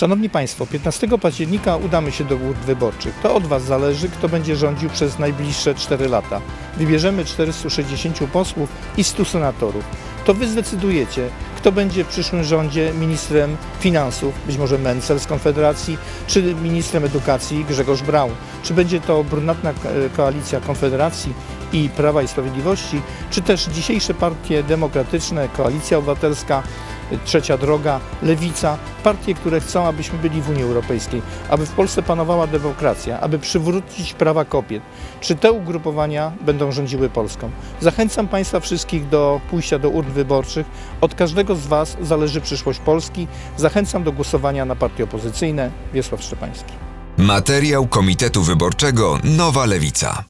Szanowni Państwo, 15 października udamy się do urn wyborczych. To od Was zależy, kto będzie rządził przez najbliższe 4 lata. Wybierzemy 460 posłów i 100 senatorów. To Wy zdecydujecie, kto będzie w przyszłym rządzie ministrem finansów, być może Mencel z Konfederacji, czy ministrem edukacji Grzegorz Braun. Czy będzie to brunatna ko- koalicja Konfederacji i Prawa i Sprawiedliwości, czy też dzisiejsze partie demokratyczne, Koalicja Obywatelska, Trzecia Droga, Lewica, partie, które chcą, abyśmy byli w Unii Europejskiej, aby w Polsce panowała demokracja, aby przywrócić prawa kobiet. Czy te ugrupowania będą rządziły Polską? Zachęcam Państwa wszystkich do pójścia do urn wyborczych. Od każdego z Was zależy przyszłość Polski. Zachęcam do głosowania na partie opozycyjne. Wiesław Szczepański. Materiał Komitetu Wyborczego Nowa Lewica.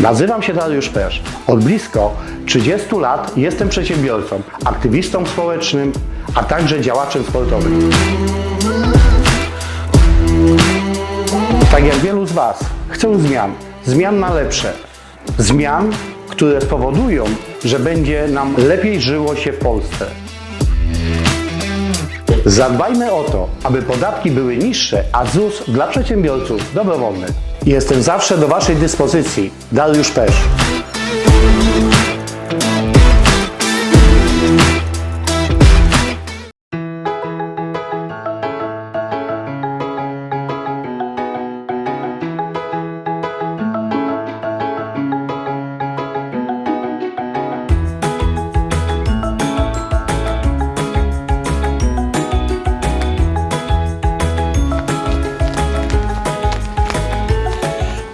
Nazywam się Dariusz Pesz. Od blisko 30 lat jestem przedsiębiorcą, aktywistą społecznym, a także działaczem sportowym. Tak jak wielu z Was, chcę zmian. Zmian na lepsze. Zmian, które spowodują, że będzie nam lepiej żyło się w Polsce. Zadbajmy o to, aby podatki były niższe, a ZUS dla przedsiębiorców dobrowolny. Jestem zawsze do Waszej dyspozycji. Dariusz Pesz.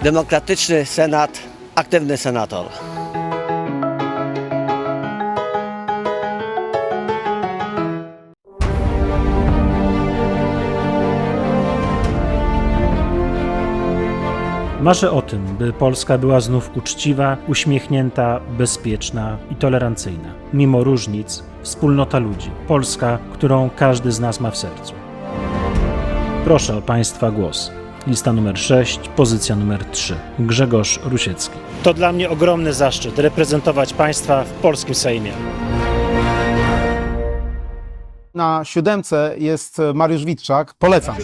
Demokratyczny Senat, aktywny senator. Marzę o tym, by Polska była znów uczciwa, uśmiechnięta, bezpieczna i tolerancyjna. Mimo różnic, wspólnota ludzi. Polska, którą każdy z nas ma w sercu. Proszę o Państwa głos. Lista numer 6, pozycja numer 3. Grzegorz Rusiecki. To dla mnie ogromny zaszczyt reprezentować Państwa w polskim Sejmie. Na siódemce jest Mariusz Witczak. Polecam.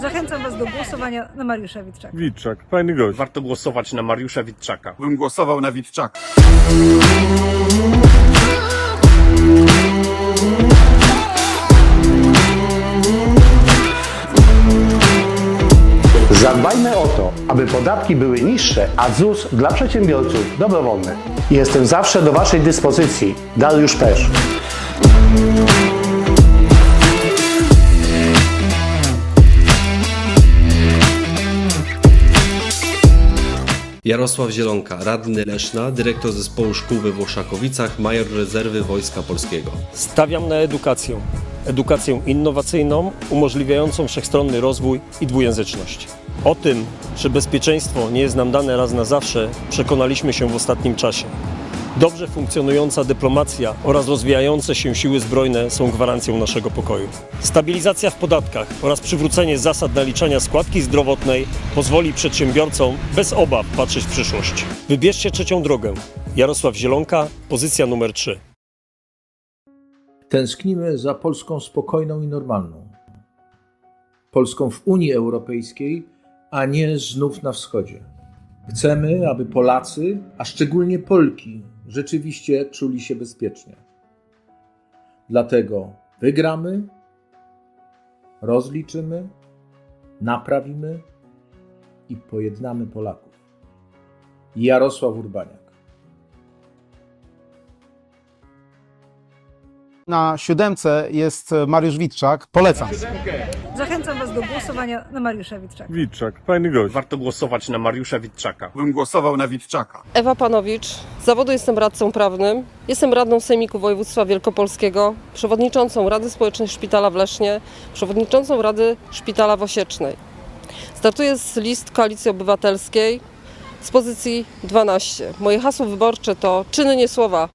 Zachęcam Was do głosowania na Mariusza Witczaka. Witczak, fajny gość. Warto głosować na Mariusza Witczaka. Bym głosował na Witczaka. Zadbajmy o to, aby podatki były niższe, a ZUS dla przedsiębiorców dobrowolny. Jestem zawsze do Waszej dyspozycji. Dariusz Pesz. Jarosław Zielonka, radny Leszna, dyrektor zespołu szkół we Włoszakowicach, major rezerwy Wojska Polskiego. Stawiam na edukację. Edukację innowacyjną, umożliwiającą wszechstronny rozwój i dwujęzyczność. O tym, że bezpieczeństwo nie jest nam dane raz na zawsze, przekonaliśmy się w ostatnim czasie. Dobrze funkcjonująca dyplomacja oraz rozwijające się siły zbrojne są gwarancją naszego pokoju. Stabilizacja w podatkach oraz przywrócenie zasad naliczania składki zdrowotnej pozwoli przedsiębiorcom bez obaw patrzeć w przyszłość. Wybierzcie trzecią drogę. Jarosław Zielonka, pozycja numer 3. Tęsknimy za Polską spokojną i normalną. Polską w Unii Europejskiej, a nie znów na wschodzie. Chcemy, aby Polacy, a szczególnie Polki, rzeczywiście czuli się bezpiecznie. Dlatego wygramy, rozliczymy, naprawimy i pojednamy Polaków. Jarosław Urbaniak. Na siódemce jest Mariusz Witczak. Polecam. Zachęcam Was do głosowania na Mariusza Witczaka. Witczak, fajny gość. Warto głosować na Mariusza Witczaka. Bym głosował na Witczaka. Ewa Panowicz, z zawodu jestem radcą prawnym. Jestem radną Sejmiku Województwa Wielkopolskiego, przewodniczącą Rady Społecznej Szpitala w Lesznie, przewodniczącą Rady Szpitala w Osiecznej. Startuję z list Koalicji Obywatelskiej z pozycji 12. Moje hasło wyborcze to czyny, nie słowa.